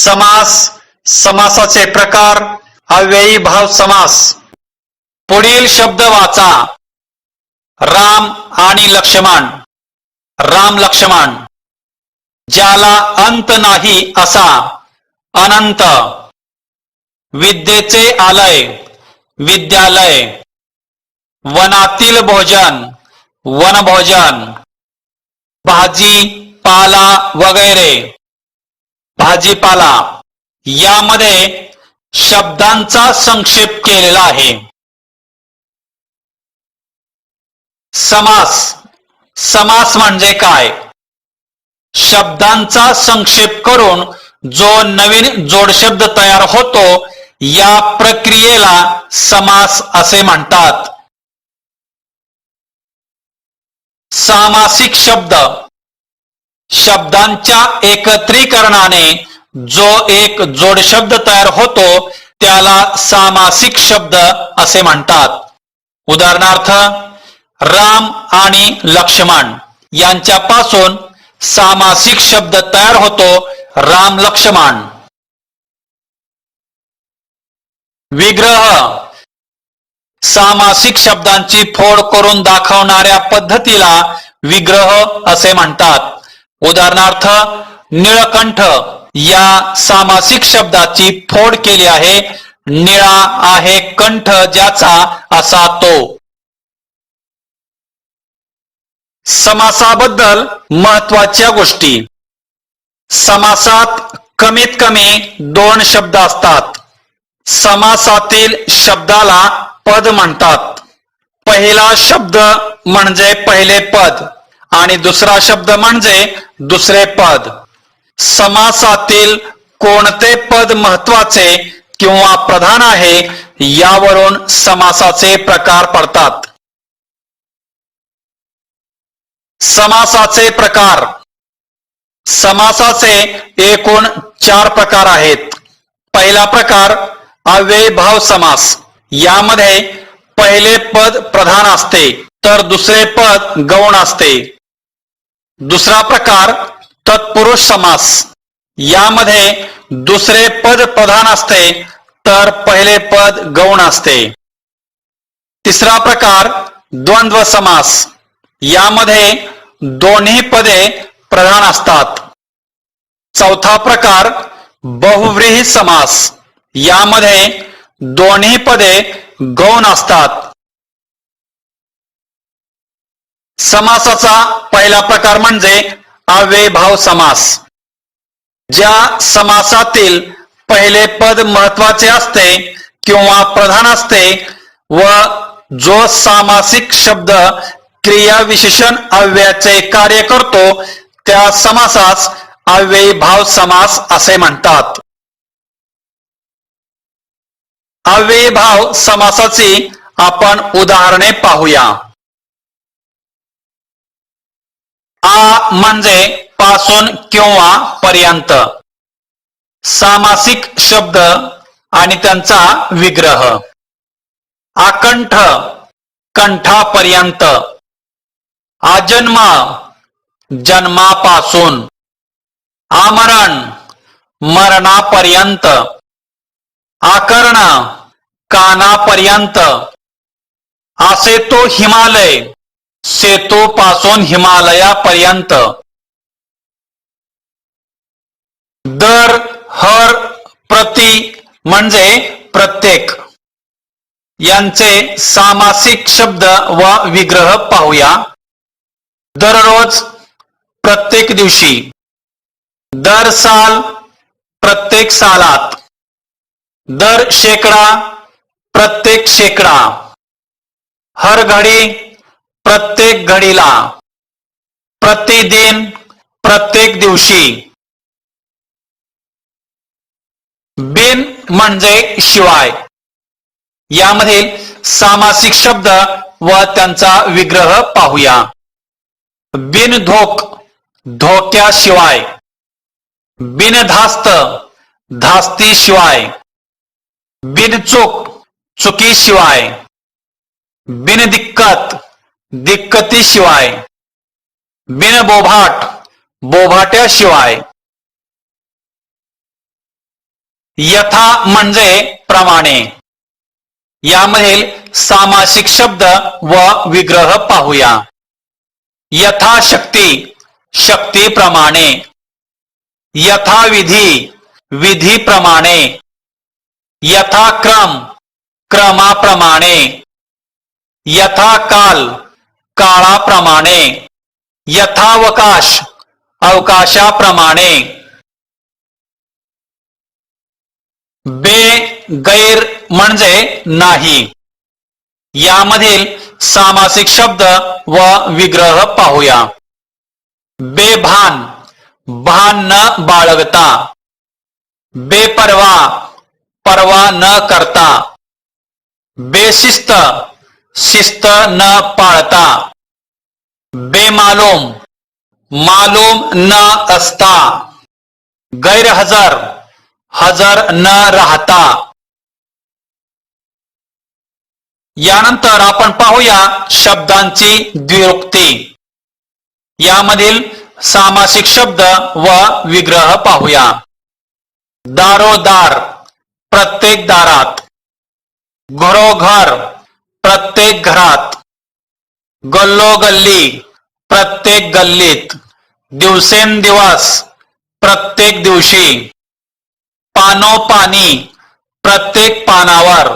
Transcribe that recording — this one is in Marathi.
समास समासाचे प्रकार अव्ययी भाव समास. पुढील शब्द वाचा. राम आणि लक्ष्मण. राम लक्ष्मण. ज्याला अंत नाही असा अनंत. विद्येचे आलय विद्यालय. वनातील भोजन वनभोजन. भाजी पाला वगैरे. भाजीपाला यामध्ये शब्दांचा संक्षेप केलेला आहे. समास. समास म्हणजे काय? शब्दांचा संक्षेप करून जो नवीन जोडशब्द तयार होतो या प्रक्रियेला समास असे म्हणतात. सामासिक शब्द. शब्दांच्या एकत्रीकरणाने जो एक जोडशब्द तयार होतो त्याला सामासिक शब्द असे म्हणतात. उदाहरणार्थ राम आणि लक्ष्मण यांच्यापासून सामासिक शब्द तयार होतो राम लक्ष्मण. विग्रह. सामासिक शब्दांची फोड करून दाखवणाऱ्या पद्धतीला विग्रह असे म्हणतात. उदाहरणार्थ निळकंठ या सामासिक शब्दाची फोड केली आहे. निळा आहे कंठ ज्याचा असा तो. समासाबद्दल महत्त्वाच्या गोष्टी. समासात कमीत कमी दोन शब्द असतात. समासातील शब्दाला पद म्हणतात. पहिला शब्द म्हणजे पहिले पद. आणि दुसरा शब्द म्हणजे दुसरे पद. समासातील कोणते पद महत्त्वाचे किंवा प्रधान आहे यावरून समासाचे प्रकार पडतात. समासाचे प्रकार. समासाचे एकूण चार प्रकार आहेत. पहिला प्रकार अव्ययभाव समास. यामध्ये पहिले पद प्रधान असते तर दुसरे पद गौण असते. दुसरा प्रकार तत्पुरुष समास. यामध्ये दुसरे पद प्रधान असते तर पहिले पद गौण असते. तिसरा प्रकार द्वंद्व समास. यामध्ये दोन्ही पदे प्रधान असतात. चौथा प्रकार बहुव्रीही समास. यामध्ये दोन्ही पदे गौण असतात. समासाचा पहिला प्रकार म्हणजे अव्ययभाव समास. ज्या समासातील पहिले पद महत्त्वाचे असते किंवा प्रधान असते व जो सामासिक शब्द क्रियाविशेषण अव्ययाचे कार्य करतो त्या समासास अव्ययीभाव समास असे म्हणतात. अव्ययीभाव समासाची आपण उदाहरणे पाहूया. आ म्हणजे पासून किंवा पर्यंत. सामासिक शब्द आणि त्यांचा विग्रह. आकंठ कंठापर्यंत. आजन्म जन्मापासून. आमरण मरणापर्यंत. आकर्ण कानापर्यंत. असे तो हिमालय. पासून हिमालयापर्यंत. दर हर प्रति म्हणजे प्रत्येक. यांचे सामासिक शब्द व विग्रह पाहूया. दररोज प्रत्येक दिवशी. दर साल प्रत्येक सालात. दर शेकडा प्रत्येक शेकडा. हर घडी प्रत्येक घडीला प्रतिदिन प्रत्येक दिवशी. बिन म्हणजे शिवाय. यामधील सामासिक शब्द व त्यांचा विग्रह पाहूया. बिन धोक धोक्याशिवाय. बिनधास्त धास्तीशिवाय. बिनचूक चुकीशिवाय. बिनदिक्कत दिक्कतीशिवाय बिनबोभाट बोभाट्याशिवाय. यथा म्हणजे प्रमाणे. यामधील सामासिक शब्द व विग्रह पाहूया. यथाशक्ती शक्तीप्रमाणे यथाविधी विधीप्रमाणे यथाक्रम क्रमाप्रमाणे. यथाकाल काळाप्रमाणे यथावकाश अवकाशाप्रमाणे बे गैर म्हणजे नाही. यामधील सामासिक शब्द व विग्रह पाहूया. बेभान भान न बाळगता. बेपरवा परवा न करता. बेशिस्त शिस्त न पाळता. बेमालूम मालूम न असता. गैरहजर हजर न राहता. यानंतर आपण पाहूया शब्दांची द्विरुक्ती. यामधील सामासिक शब्द व विग्रह पाहूया. दारोदार प्रत्येक दारात. घरोघर प्रत्येक घरात गल्लोगल्ली प्रत्येक गल्लीत दिवसेंदिवस प्रत्येक दिवशी पानोपानी प्रत्येक पानावर